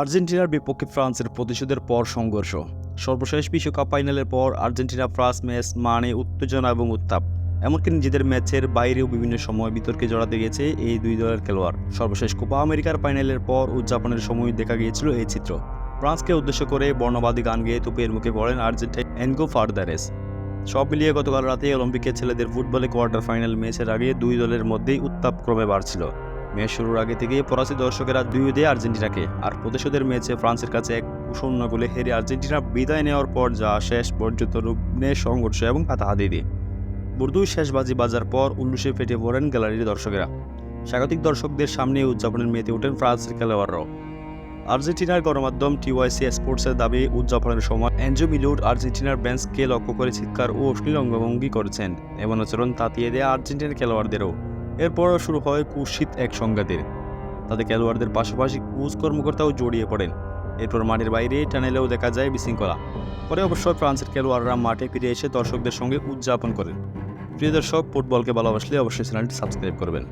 আর্জেন্টিনার বিপক্ষে ফ্রান্সের প্রতিশোধের পর সংঘর্ষ। সর্বশেষ বিশ্বকাপ ফাইনালের পর আর্জেন্টিনা, ফ্রান্স ম্যাচ মানে উত্তেজনা এবং উত্তাপ। এমনকি নিজেদের ম্যাচের বাইরেও বিভিন্ন সময় বিতর্কে জড়াতে গিয়েছে এই দুই দলের খেলোয়াড়। সর্বশেষ কোপা আমেরিকার ফাইনালের পর উদযাপনের সময় দেখা গিয়েছিল এই চিত্র। ফ্রান্সকে উদ্দেশ্য করে বর্ণবাদী গান গেয়ে তুপের মুখে পড়েন আর্জেন্টাইন এনগো ফার্দারেস। সব মিলিয়ে গতকাল রাতে অলিম্পিকের ছেলেদের ফুটবলে কোয়ার্টার ফাইনাল ম্যাচের আগে দুই দলের মধ্যেই উত্তাপ ক্রমে বাড়ছিল। ম্যাচ শুরুর আগে থেকেই ফরাসি দর্শকেরা দুই দেয় আর্জেন্টিনাকে, আর প্রতিশোধের ম্যাচে ফ্রান্সের কাছে এক শূন্য গোলে হেরে আর্জেন্টিনা বিদায় নেওয়ার পর যা শেষ পর্যন্ত রূপ নেয় সংঘর্ষ এবং হাতাহাতি দিয়ে বুর্দুই শেষ বাজি বাজার পর উল্লুসে ফেটে পড়েন গ্যালারির দর্শকেরা। স্বাগতিক দর্শকদের সামনে উদযাপনের মেতে ওঠেন ফ্রান্সের খেলোয়াড়রাও। আর্জেন্টিনার গণমাধ্যম টিওয়াইসি স্পোর্টসের দাবি, উদযাপনের সময় এনজো মিলুট আর্জেন্টিনার বেঞ্চকে লক্ষ্য করে চিৎকার ও অশ্লীল অঙ্গভঙ্গি করেছেন। এমন আচরণ তাতিয়ে দেয় আর্জেন্টিনার খেলোয়াড়দেরও। এরপরও শুরু হয় কুশিত এক সংঘাতের। তাতে খেলোয়াড়দের পাশাপাশি কোচ কর্মকর্তাও জড়িয়ে পড়েন। এরপর মাঠের বাইরে টানেলেও দেখা যায় বিশৃঙ্খলা। পরে অবশ্য ফ্রান্সের খেলোয়াড়রা মাঠে ফিরে এসে দর্শকদের সঙ্গে উদযাপন করেন। প্রিয় দর্শক, ফুটবলকে ভালোবাসলে অবশ্যই চ্যানেলটি সাবস্ক্রাইব করবেন।